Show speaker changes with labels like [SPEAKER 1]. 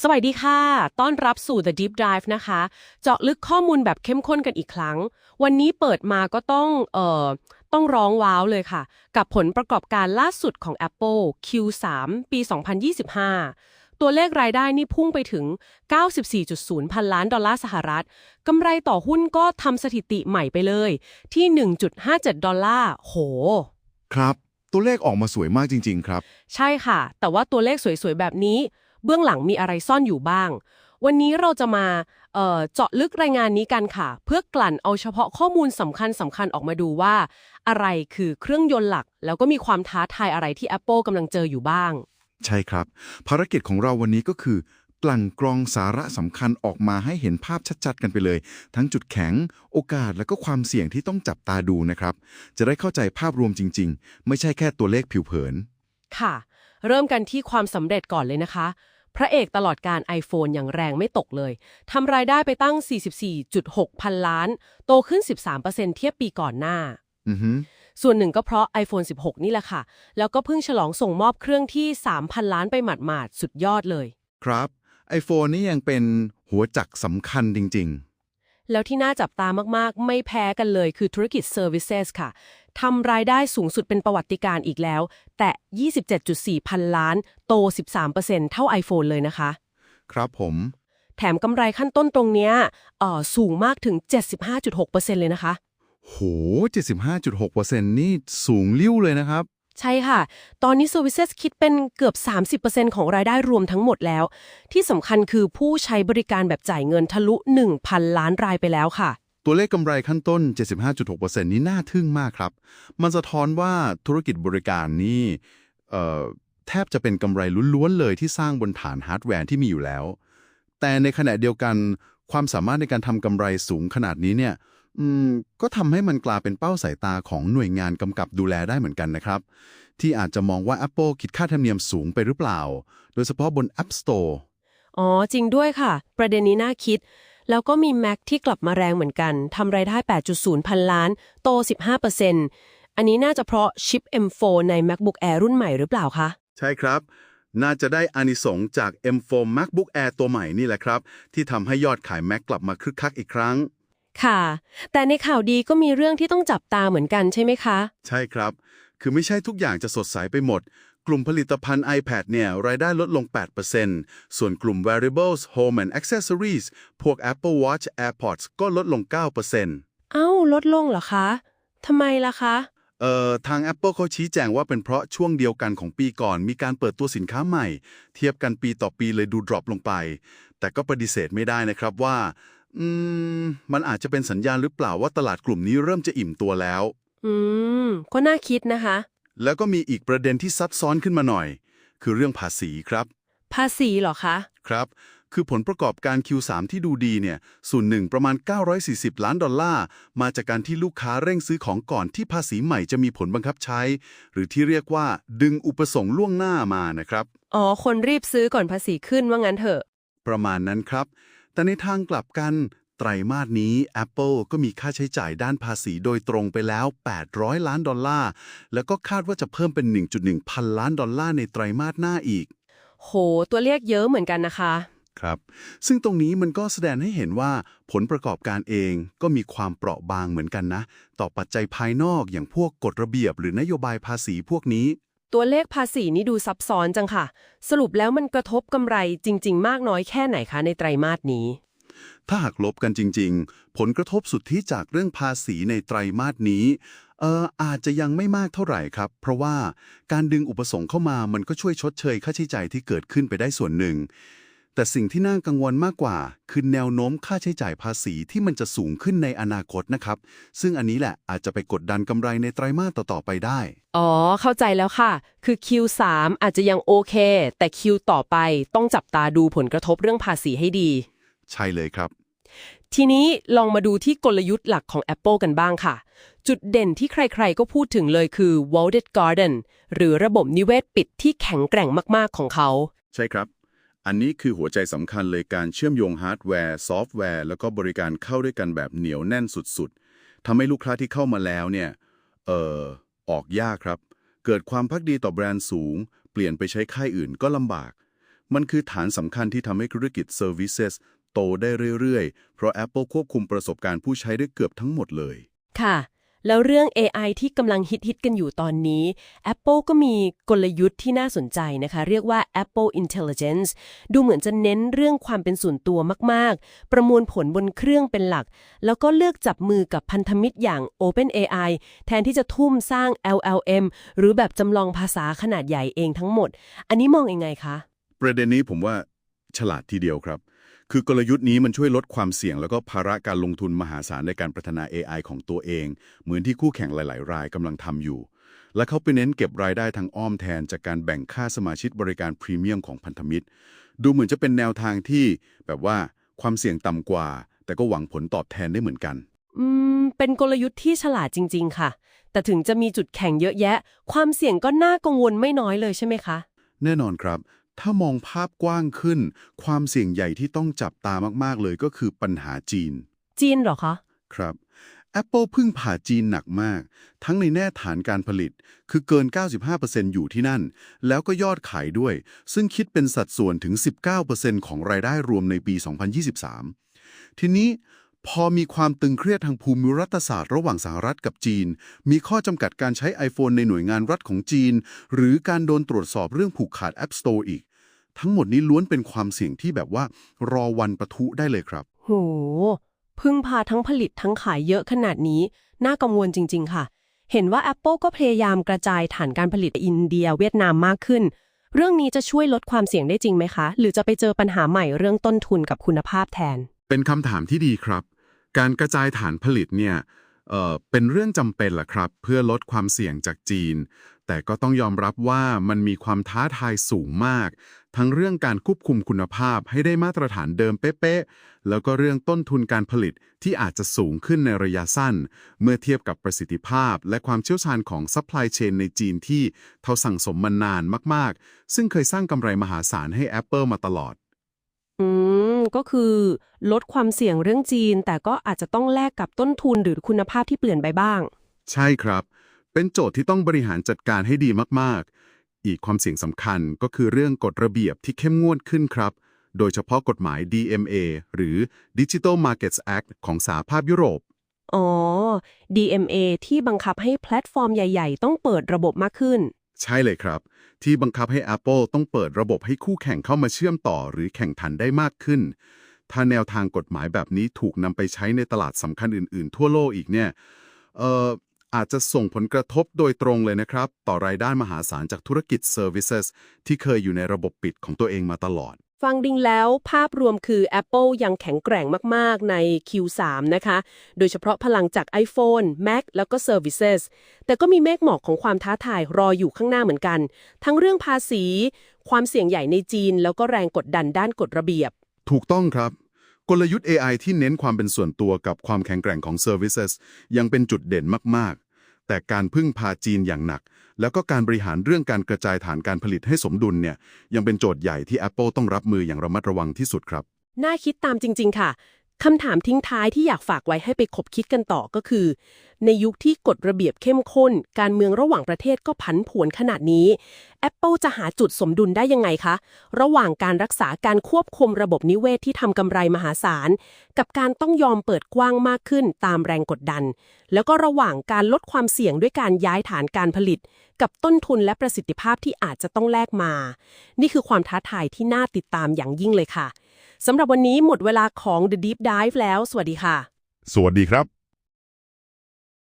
[SPEAKER 1] สวัสดีค่ะ ต้อนรับสู่ The Deep Dive นะคะ เจาะลึกข้อมูลแบบเข้มข้นกันอีกครั้ง วันนี้เปิดมาก็ต้อง เอ่อ ต้องร้องว้าวเลยค่ะ กับผลประกอบการล่าสุดของ Apple Q3 ปี 2025 ตัวเลขรายได้นี่พุ่งไปถึง 94.0 พันล้านดอลลาร์สหรัฐ กำไรต่อหุ้นก็ทำสถิติใหม่ไปเลย ที่ 1.57 ดอลลาร์ โห
[SPEAKER 2] ครับ ตัวเลขออกมาสวยมากจริง ๆ ครับ
[SPEAKER 1] ใช่ค่ะ แต่ว่าตัวเลขสวยๆ แบบนี้ เบื้องหลังมีอะไรซ่อนอยู่บ้าง วันนี้เราจะมาเอ่อเจาะลึกรายงานนี้กันค่ะ เพื่อกลั่นเอาเฉพาะข้อมูลสำคัญสำคัญออกมาดูว่า อะไรคือเครื่องยนต์หลัก แล้วก็มีความท้าทายอะไรที่ Apple กำลังเจออยู่บ้าง
[SPEAKER 2] ใช่ครับ ภารกิจของเราวันนี้ก็คือ กลั่นกรองสาระสำคัญออกมาให้เห็นภาพชัดๆ กันไปเลย ทั้งจุดแข็ง โอกาสและก็ความเสี่ยงที่ต้องจับตาดูนะครับ จะได้เข้าใจภาพรวมจริง ๆ ไม่ใช่แค่ตัวเลขผิวเผิน
[SPEAKER 1] ค่ะ เริ่มกันที่ความสำเร็จก่อนเลยนะคะ พระเอกตลอดการ iPhone อย่างแรงไม่ตกเลย ทำรายได้ไปตั้ง 44.6 พันล้าน โตขึ้น 13%เทียบปีก่อนหน้า
[SPEAKER 2] อือฮึ
[SPEAKER 1] ส่วนหนึ่งก็เพราะ iPhone 16 นี่แหละค่ะ แล้วก็เพิ่งฉลองส่งมอบเครื่องที่ 3,000 ล้านไปหมาดๆ สุดยอดเลย
[SPEAKER 2] ครับ iPhone นี่ยังเป็นหัวจักรสำคัญจริง
[SPEAKER 1] แล้วที่น่าจับตามากๆ ไม่แพ้กันเลยคือธุรกิจ Services ค่ะ ทำรายได้สูงสุดเป็นประวัติการณ์อีกแล้ว แต่ 27.4 พันล้าน โต 13%เท่า iPhone เลยนะคะ
[SPEAKER 2] ๆครับผม
[SPEAKER 1] แถมกำไรขั้นต้นตรงเนี้ยเอ่อสูงมากถึง 75.6%เลยนะคะ
[SPEAKER 2] โห 75.6%นี่สูงลิ้วเลยนะครับ
[SPEAKER 1] ใช่ค่ะ ตอนนี้ Services คิดเป็นเกือบ 30%ของรายได้รวมทั้งหมดแล้ว ที่สำคัญคือผู้ใช้บริการแบบจ่ายเงินทะลุ 1,000 ล้านรายไปแล้วค่ะ
[SPEAKER 2] ตัวเลขกำไรขั้นต้น 75.6%นี้น่าทึ่งมากครับ มันสะท้อนว่าธุรกิจบริการนี่เอ่อแทบจะเป็นกำไรล้วนๆเลยที่สร้างบนฐานฮาร์ดแวร์ที่มีอยู่แล้ว แต่ในขณะเดียวกันความสามารถในการทำกำไรสูงขนาดนี้เนี่ยก็ทำให้มันกลายเป็นเป้าสายตาของหน่วยงานกำกับดูแลได้เหมือนกันนะครับ ที่อาจจะมองว่า Apple คิดค่าธรรมเนียมสูงไปหรือเปล่า โดยเฉพาะบน App Store
[SPEAKER 1] อ๋อ จริงด้วยค่ะ ประเด็นนี้น่าคิด แล้วก็มี Mac ที่กลับมาแรงเหมือนกันทำรายได้ 8.0 พันล้าน โต 15%อันนี้น่าจะเพราะชิป M4 ใน MacBook Air รุ่นใหม่หรือเปล่าคะ
[SPEAKER 2] ใช่ครับ น่าจะได้อานิสงส์จาก M4 MacBook Air ตัวใหม่นี่แหละครับ ที่ทำให้ยอดขาย Mac กลับมาคึกคักอีกครั้ง
[SPEAKER 1] ค่ะ แต่ในข่าวดีก็มีเรื่องที่ต้องจับตาเหมือนกันใช่ไหมคะ
[SPEAKER 2] ใช่ครับ คือไม่ใช่ทุกอย่างจะสดใสไปหมด กลุ่มผลิตภัณฑ์ iPad เนี่ยรายได้ลดลง 8%ส่วนกลุ่ม Wearables Home and Accessories พวก Apple Watch AirPods ก็ลดลง 9%
[SPEAKER 1] เอ้า ลดลงเหรอคะทำไมล่ะคะ
[SPEAKER 2] เอ่อ ทาง Apple เขาชี้แจงว่าเป็นเพราะช่วงเดียวกันของปีก่อน มีการเปิดตัวสินค้าใหม่ เทียบกันปีต่อปีเลยดูดรอปลงไป แต่ก็ปฏิเสธไม่ได้นะครับว่า อืม มันอาจจะเป็นสัญญาณหรือเปล่าว่าตลาดกลุ่มนี้เริ่มจะอิ่มตัวแล้ว
[SPEAKER 1] อืม ก็น่าคิดนะคะ
[SPEAKER 2] แล้วก็มีอีกประเด็นที่ซับซ้อนขึ้นมาหน่อย คือเรื่องภาษีครับ
[SPEAKER 1] ภาษีเหรอคะ
[SPEAKER 2] ครับ คือผลประกอบการ Q3 ที่ดูดีเนี่ยส่วนหนึ่งประมาณ 940 ล้านดอลลาร์ มาจากการที่ลูกค้าเร่งซื้อของก่อนที่ภาษีใหม่จะมีผลบังคับใช้ หรือที่เรียกว่าดึงอุปสงค์ล่วงหน้ามานะครับ
[SPEAKER 1] อ๋อ คนรีบซื้อก่อนภาษีขึ้นว่างั้นเถอะ
[SPEAKER 2] ประมาณนั้นครับ แต่ในทางกลับกัน ไตรมาสนี้ Apple ก็มีค่าใช้จ่ายด้านภาษีโดยตรงไปแล้ว 800 ล้านดอลลาร์ แล้วก็คาดว่าจะเพิ่มเป็น 1.1 พันล้านดอลลาร์ในไตรมาสหน้าอีก
[SPEAKER 1] โห ตัวเลขเยอะเหมือนกันนะคะ
[SPEAKER 2] ครับ ซึ่งตรงนี้มันก็แสดงให้เห็นว่าผลประกอบการเองก็มีความเปราะบางเหมือนกันนะ ต่อปัจจัยภายนอกอย่างพวกกฎระเบียบหรือนโยบายภาษีพวกนี้
[SPEAKER 1] ตัวเลขภาษีนี่ดูซับซ้อนจังค่ะ สรุปแล้วมันกระทบกำไรจริง ๆ มากน้อยแค่ไหนคะในไตรมาสนี้
[SPEAKER 2] ถ้าหากลบกันจริง ๆ ผลกระทบสุดที่จากเรื่องภาษีในไตรมาสนี้เอออาจจะยังไม่มากเท่าไหร่ครับ เพราะว่าการดึงอุปสงค์เข้ามามันก็ช่วยชดเชยค่าใช้จ่ายที่เกิดขึ้นไปได้ส่วนหนึ่ง แต่สิ่งที่น่ากังวลมากกว่า คือแนวโน้มค่าใช้จ่ายภาษีที่มันจะสูงขึ้นในอนาคตนะครับ ซึ่งอันนี้แหละอาจจะไปกดดันกำไรในไตรมาสต่อ ๆ ไปได้
[SPEAKER 1] อ๋อ เข้าใจแล้วค่ะ คือ Q3 อาจจะยังโอเค แต่ Q ต่อไปต้องจับตาดูผลกระทบเรื่องภาษีให้ดี
[SPEAKER 2] ใช่เลยครับ
[SPEAKER 1] ทีนี้ลองมาดูที่กลยุทธ์หลักของ Apple กันบ้างค่ะ จุดเด่นที่ใครๆ ก็พูดถึงเลยคือ Walled Garden หรือระบบนิเวศปิดที่แข็งแกร่งมากๆของเขา
[SPEAKER 2] ใช่ครับ อันนี้คือหัวใจสำคัญเลยการเชื่อมโยงฮาร์ดแวร์ ซอฟต์แวร์ แล้วก็บริการเข้าด้วยกันแบบเหนียวแน่นสุดๆทำให้ลูกค้าที่เข้ามาแล้วเนี่ยเอ่อออกยากครับ เกิดความพักดีต่อแบรนด์สูง เปลี่ยนไปใช้ค่ายอื่นก็ลำบากมันคือฐานสำคัญที่ทำให้ธุรกิจ Services โตได้เรื่อยๆ เพราะ Apple ควบคุมประสบการณ์ผู้ใช้ได้เกือบทั้งหมดเลย
[SPEAKER 1] ค่ะ แล้วเรื่อง AI ที่กำลังฮิตๆกันอยู่ตอนนี้ Apple ก็มีกลยุทธ์ที่น่าสนใจนะคะ เรียกว่า Apple Intelligence ดูเหมือนจะเน้นเรื่องความเป็นส่วนตัวมากๆ ประมวลผลบนเครื่องเป็นหลัก แล้วก็เลือกจับมือกับพันธมิตรอย่าง OpenAI แทนที่จะทุ่มสร้าง LLM หรือแบบจำลองภาษาขนาดใหญ่เองทั้งหมด อันนี้มองยังไงคะ
[SPEAKER 2] ประเด็นนี้ผมว่าฉลาดทีเดียวครับ คือกลยุทธ์นี้มันช่วยลดความเสี่ยงแล้วก็ภาระการลงทุนมหาศาลในการพัฒนา AI ของตัวเอง เหมือนที่คู่แข่งหลาย ๆ รายกำลังทำอยู่ และเขาไปเน้นเก็บรายได้ทางอ้อมแทนจากการแบ่งค่าสมาชิกบริการพรีเมียมของพันธมิตร ดูเหมือนจะเป็นแนวทางที่ แบบว่าความเสี่ยงต่ำกว่า แต่ก็หวังผลตอบแทนได้เหมือนกัน
[SPEAKER 1] อืม เป็นกลยุทธ์ที่ฉลาดจริง ๆ ค่ะ แต่ถึงจะมีจุดแข็งเยอะแยะ ความเสี่ยงก็น่ากังวลไม่น้อยเลยใช่ไหมคะ
[SPEAKER 2] แน่นอนครับ ถ้ามองภาพกว้างขึ้น ความเสี่ยงใหญ่ที่ต้องจับตามาก ๆ เลยก็คือปัญหาจีน
[SPEAKER 1] จีนเหรอคะ
[SPEAKER 2] ครับ Apple พึ่งผ่าจีนหนักมาก ทั้งในแน่ฐานการผลิต คือเกิน 95%อยู่ที่นั่น แล้วก็ยอดขายด้วย ซึ่งคิดเป็นสัดส่วนถึง 19%ของรายได้รวมในปี 2023 ทีนี้ พอมีความตึงเครียดทางภูมิรัฐศาสตร์ระหว่างสหรัฐกับจีน มีข้อจำกัดการใช้ iPhone ในหน่วยงานรัฐของจีน หรือการโดนตรวจสอบเรื่องผูกขาด App Store อีก ทั้งหมดนี้ล้วนเป็นความเสี่ยงที่แบบว่า รอวันประทุได้เลยครับ
[SPEAKER 1] โห พึ่งพาทั้งผลิตทั้งขายเยอะขนาดนี้ น่ากังวลจริง ๆ ค่ะ เห็นว่า Apple ก็พยายามกระจายฐานการผลิตอินเดียเวียดนามมากขึ้น เรื่องนี้จะช่วยลดความเสี่ยงได้จริงไหมคะ หรือจะไปเจอปัญหาใหม่เรื่องต้นทุนกับคุณภาพแทน
[SPEAKER 2] เป็นคำถามที่ดีครับ การกระจายฐานผลิตเนี่ยเเป็นเรื่องจำเป็นแหละครับ เพื่อลดความเสี่ยงจากจีน แต่ก็ต้องยอมรับว่ามันมีความท้าทายสูงมาก ทั้งเรื่องการควบคุมคุณภาพให้ได้มาตรฐานเดิมเป๊ะๆ แล้วก็เรื่องต้นทุนการผลิตที่อาจจะสูงขึ้นในระยะสั้น เมื่อเทียบกับประสิทธิภาพ และความเชี่ยวชาญของซัพพลายเชนในจีนที่เท่าสั่งสมมานานมากๆ ซึ่งเคยสร้างกำไรมหาศาลให้ Apple มาตลอด
[SPEAKER 1] ก็คือ ลดความเสี่ยงเรื่องจีน แต่ก็อาจจะต้องแลกกับต้นทุนหรือคุณภาพที่เปลี่ยนไปบ้าง
[SPEAKER 2] ใช่ครับ เป็นโจทย์ที่ต้องบริหารจัดการให้ดีมาก ๆ อีกความเสี่ยงสำคัญก็คือเรื่องกฎระเบียบที่เข้มงวดขึ้นครับ โดยเฉพาะกฎหมาย DMA หรือ Digital Markets Act ของสหภาพยุโรป
[SPEAKER 1] อ๋อ DMA ที่บังคับให้แพลตฟอร์มใหญ่ ๆ ต้องเปิดระบบมากขึ้น
[SPEAKER 2] ใช่เลยครับ ที่บังคับให้ Apple ต้องเปิดระบบให้คู่แข่งเข้ามาเชื่อมต่อหรือแข่งขันได้มากขึ้น ถ้าแนวทางกฎหมายแบบนี้ถูกนำไปใช้ในตลาดสำคัญอื่น ๆ ทั่วโลกอีกเนี่ยเอ่ออาจจะส่งผลกระทบโดยตรงเลยนะครับ ต่อรายได้มหาศาลจากธุรกิจ Services ที่เคยอยู่ในระบบปิดของตัวเองมาตลอด
[SPEAKER 1] ฟังดิงแล้วภาพรวมคือ Apple ยังแข็งแกร่งมาก ๆ ใน Q3 นะคะ โดยเฉพาะพลังจาก iPhone, Mac แล้วก็ Services แต่ก็มีเมฆหมอกของความท้าทายรออยู่ข้างหน้าเหมือนกัน ทั้งเรื่องภาษี ความเสี่ยงใหญ่ในจีน แล้วก็แรงกดดันด้านกฎระเบียบ
[SPEAKER 2] ถูกต้องครับ กลยุทธ์ AI ที่เน้นความเป็นส่วนตัวกับความแข็งแกร่งของ Services ยังเป็นจุดเด่นมาก ๆ แต่การพึ่งพาจีนอย่างหนัก แล้วก็การบริหารเรื่องการกระจายฐานการผลิตให้สมดุลเนี่ยยังเป็นโจทย์ใหญ่ที่ Apple ต้องรับมืออย่างระมัดระวังที่สุดครับ
[SPEAKER 1] น่าคิดตามจริง ๆ ค่ะ คำถามทิ้งท้ายที่อยากฝากไว้ให้ไปคบคิดกันต่อก็คือ ในยุคที่กฎระเบียบเข้มข้น การเมืองระหว่างประเทศก็ผันผวนขนาดนี้ Apple จะหาจุดสมดุลได้ยังไงคะ ระหว่างการรักษาการควบคุมระบบนิเวศที่ทำกำไรมหาศาล กับการต้องยอมเปิดกว้างมากขึ้นตามแรงกดดัน แล้วก็ระหว่างการลดความเสี่ยงด้วยการย้ายฐานการผลิต กับต้นทุนและประสิทธิภาพที่อาจจะต้องแลกมา นี่คือความท้าทายที่น่าติดตามอย่างยิ่งเลยค่ะ สำหรับวันนี้หมดเวลาของ The Deep Dive แล้ว สวัสดีค่ะ
[SPEAKER 2] สวัสดีครับ